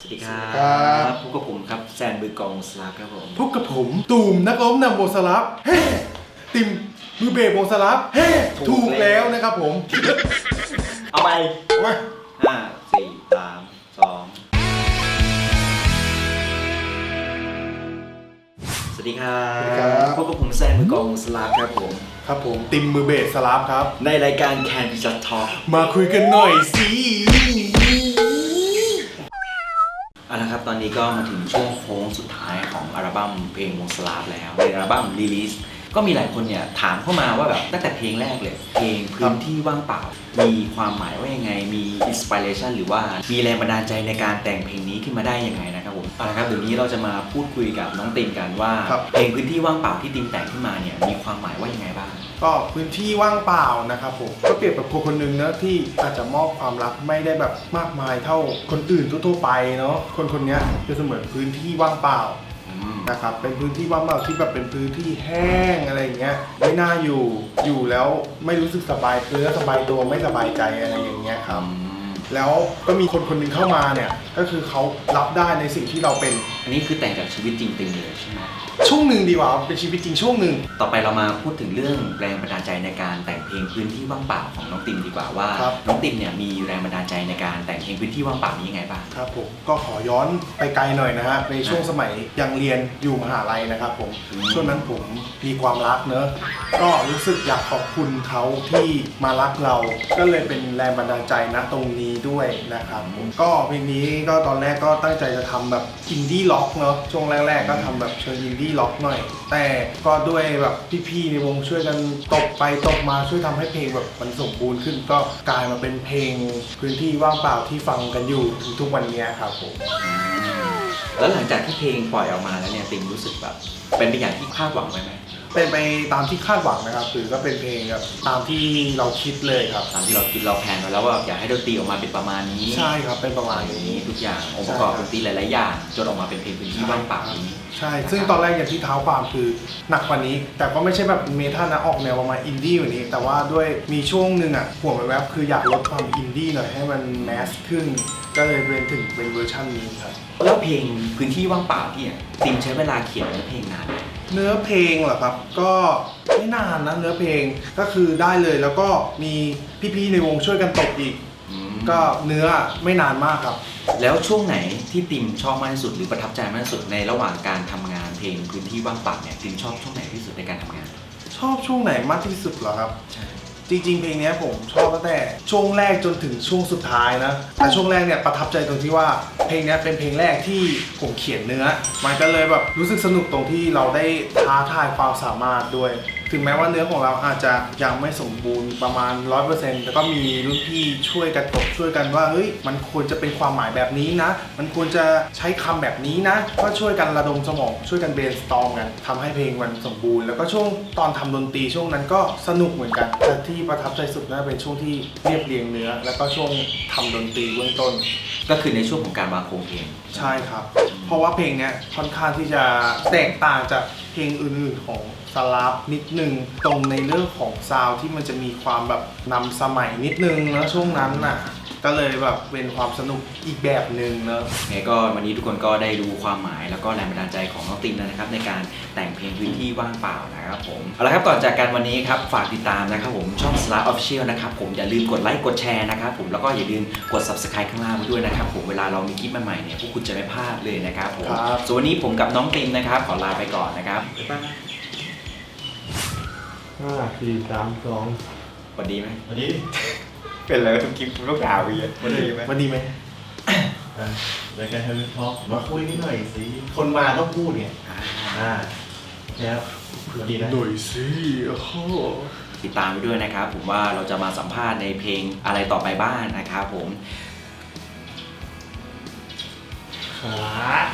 สวัสดีครับครับพบกับผมครับแซนบือกองสลาฟครับผมพบกับผมตูมนักร้องนำวงสลับเฮ้ติมมือเบสวงสลับเฮ้ถูกแล้วนะครับผมเอาไปมาห้าสี่สามสองสวัสดีครับพบกับผมแซนบือกองสลาฟครับผม ครับผมติมมือเบสสลับครับ ในรายการ Can Be Just Talk มาคุยกันหน่อยสิ เอาละครับ ตอนนี้ก็มาถึงช่วงโค้งสุดท้ายของอัลบั้มเพลงวงสลาฟแล้วในอัลบั้ม Release ก็มีหลายคนเนี่ยถามเข้ามาว่าแบบตั้งแต่เพลงแรกเลย เพลงพื้นที่ว่างเปล่า มีความหมายว่ายังไง มีอินสปิเรชันหรือว่ามีแรงบันดาลใจในการแต่งเพลงนี้ขึ้นมาได้ยังไงนะครับผมเอาละครับเดี๋ยวนี้เราจะมาพูดคุยกับน้องติมกันว่า เพลงพื้นที่ว่างเปล่าที่ติมแต่งขึ้นมาเนี่ยมีความหมายว่ายังไงบ้าง ก็พื้นที่ว่างเปล่านะครับผมก็เปรียบกับคนคนหนึ่งนะที่อาจจะมอบความรักไม่ได้แบบมากมายเท่าคนอื่นทั่วๆไปเนาะคนคนเนี้ยจะเสมือนพื้นที่ว่างเปล่าอืมนะครับเป็นพื้นที่ว่างเปล่าที่แบบเป็นพื้นที่แห้งอะไรอย่างเงี้ยไม่น่าอยู่อยู่แล้วไม่รู้สึกสบายเนื้อสบายตัวไม่สบายใจอะไรอย่างเงี้ยครับอืมแล้วก็มีคนคนหนึ่งเข้ามาเนี่ยก็คือเขารับได้ในสิ่งที่เราเป็น อันนี้คือแต่งจากชีวิตจริงติมเลยใช่ไหมช่วงหนึ่งดีกว่าเป็นชีวิตจริงช่วงหนึ่งต่อไปเรามาพูดถึงเรื่องแรงบันดาลใจในการแต่งเพลงพื้นที่ว่างเปล่าของน้องติมดีกว่าว่าครับ น้องติมเนี่ยมีแรงบันดาลใจในการแต่งเพลงพื้นที่ว่างเปล่านี้ยังไงบ้าง ครับผมก็ขอย้อนไปไกลหน่อยนะฮะในช่วงสมัยยังเรียนอยู่มหาลัยนะครับผมอืม ช่วงนั้นผมมีความรักเนอะก็รู้สึกอยากขอบคุณเขาที่มารักเรา ก็เลยเป็นแรงบันดาลใจณตรงนี้ด้วยนะครับผมก็เพลงนี้ก็ตอนแรกก็ตั้งใจจะทำแบบอินดี้ล็อกเนาะช่วงแรก ๆ ก็ทำแบบเชิงอินดี้ล็อกหน่อย แต่ก็ด้วยแบบพี่ๆในวงช่วยกันตบไปตบมาช่วยทำให้เพลงแบบมันสมบูรณ์ขึ้น ก็กลายมาเป็นเพลงพื้นที่ว่างเปล่าที่ฟังกันอยู่ถึงทุกวันนี้ครับผม แล้วหลังจากที่เพลงปล่อยออกมาแล้วเนี่ยติมรู้สึกแบบ เป็นไปอย่างที่คาดหวังไว้ไหมเป็นไปตามที่คาดหวังนะครับ คือก็เป็นเพลงแบบตามที่เราคิดเลยครับ ตามที่เราคิดเราแพลนไว้แล้วว่าอยากให้ดนตรีออกมาเป็นประมาณนี้ใช่ครับเป็นประมาณอย่างนี้นี้ ทุกอย่างองค์ประกอบดนตรีหลายๆอย่างจนออกมาเป็นเพลงพื้นที่ว่างเปล่านี้ใช่ ซึ่งตอนแรกอย่างที่เท้าความคือหนักกว่านี้ แต่ก็ไม่ใช่แบบเมทัลนะออกแนวประมาณอินดี้อยู่านี้ แต่ว่าด้วยมีช่วงหนึ่งอะห่วงไปแวบคืออยากลดความอินดี้หน่อยให้มันแมสขึ้น ก็เลยเป็นถึงเป็นเวอร์ชันนี้ครับแล้วเพลงพื้นที่ว่างเปล่าที่เนี่ยติมใช้เวลาเขียนเนื้อเพลงนานไหมเนื้อเพลงเหรอครับ ก็ไม่นานนะเนื้อเพลงก็คือได้เลยแล้วก็มีพี่ๆในวงช่วยกันตบอีกอืมก็เนื้อไม่นานมากครับ แล้วช่วงไหนที่ติมชอบมากที่สุดหรือประทับใจมากที่สุดในระหว่างการทำงานเพลงพื้นที่ว่างเปล่าเนี่ยติมชอบช่วงไหนที่สุดในการทำงาน ชอบช่วงไหนมากที่สุดเหรอครับ ใช่ จริงๆ เพลงเนี้ยผมชอบตั้งแต่ช่วงแรกจนถึงช่วงสุดท้ายนะแต่ช่วงแรกเนี่ยประทับใจตรงที่ว่า เพลงนี้เป็นเพลงแรกที่ผมเขียนเนื้อ มันก็เลยแบบรู้สึกสนุกตรงที่เราได้ท้าทายความสามารถด้วย ถึงแม้ว่าเนื้อของเราอาจจะยังไม่สมบูรณ์ประมาณ 100%แต่ก็มีรุ่นพี่ช่วยกันตบช่วยกันว่าเฮ้ยมันควรจะเป็นความหมายแบบนี้นะ มันควรจะใช้คำแบบนี้นะ ก็ช่วยกันระดมสมองช่วยกันเบรนสตอมกันทำให้เพลงมันสมบูรณ์ แล้วก็ช่วงตอนทำดนตรีช่วงนั้นก็สนุกเหมือนกันแต่ที่ประทับใจสุดน่าเป็นช่วงที่เรียบเรียงเนื้อ แล้วก็ช่วงทำดนตรีเบื้องต้น ก็คือในช่วงของการวาคมเองใช่ครับ เพราะว่าเพลงเนี้ยค่อนข้างที่จะแตกต่างจากเพลงอื่นๆของสลับนิดนึง ตรงในเรื่องของซาวที่มันจะมีความแบบนำสมัยนิดนึงนะช่วงนั้นน่ะ ก็เลยแบบเป็นความสนุกอีกแบบหนึ่งเนอะไงก็วันนี้ทุกคนก็ได้รู้ความหมายแล้วก็แรงบันดาลใจของน้องติมแล้วนะครับในการแต่งเพลงพื้นที่ว่างเปล่านะครับผมเอาละครับก่อนจากกันวันนี้ครับฝากติดตามนะครับผมช่อง s l a r Official นะครับผมอย่าลืมกดไลค์กดแชร์นะครับผมแล้วก็อย่าลืมกด Subscribe ข้างล่างไว้ด้วยนะครับผมเวลาเรามีคลิปใหม่ๆเนี่ยพวกคุณจะไม่พลาดเลยนะครับผมครับส่วนวันนี้ผมกับน้องติมนะครับขอลาไปก่อนนะครับบ๊ายบายห้าสี่สามสอง สวัสดีไหม สวัสดี เป็นอะไรทุกคลิปลูกดาววีสวัสดีไหมมันดีไหมอะรายการเฮลิทอล์กมาคุยนิดหน่อยสิ คนมาต้องพูดเนี่ย อ่าแล้วสวัสดีนะหน่อยสิโอ้โหติดตามไปด้วยนะครับ ผมว่าเราจะมาสัมภาษณ์ในเพลงอะไรต่อไปบ้างนะครับผมครับ